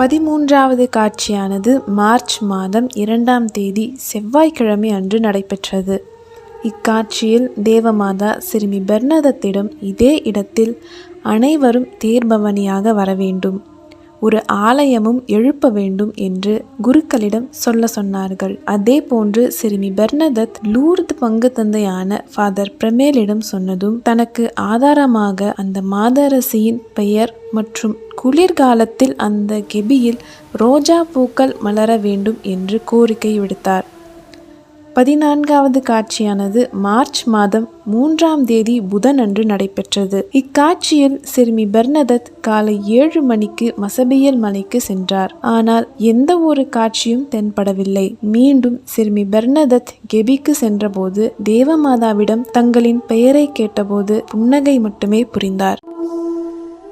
பதிமூன்றாவது காட்சியானது மார்ச் மாதம் இரண்டாம் தேதி செவ்வாய்க்கிழமை அன்று நடைபெற்றது. இக்காட்சியில் தேவமாதா சிறுமி பெர்னதத்திடம் இதே இடத்தில் அனைவரும் தேர்பவனியாக வர வேண்டும். ஒரு ஆலயமும் எழுப்ப வேண்டும் என்று குருக்களிடம் சொல்ல சொன்னார்கள். அதே போன்று சிறுமி பெர்னதத் லூர்து பங்கு தந்தையான ஃபாதர் பிரமேலிடம் சொன்னதும் தனக்கு ஆதாரமாக அந்த மாதரசியின் பெயர் மற்றும் குளிர்காலத்தில் அந்த கெபியில் ரோஜா பூக்கள் மலர வேண்டும் என்று கோரிக்கை விடுத்தார். பதினான்காவது காட்சியானது மார்ச் மாதம் மூன்றாம் தேதி புதன் அன்று நடைபெற்றது. இக்காட்சியில் சிறுமி பெர்னதத் காலை ஏழு மணிக்கு மசபியல் மலைக்கு சென்றார். ஆனால் எந்த ஒரு காட்சியும் தென்படவில்லை. மீண்டும் சிறுமி பெர்னதத் கெபிக்கு சென்றபோது தேவமாதாவிடம் தங்களின் பெயரை கேட்டபோது புன்னகை மட்டுமே புரிந்தார்.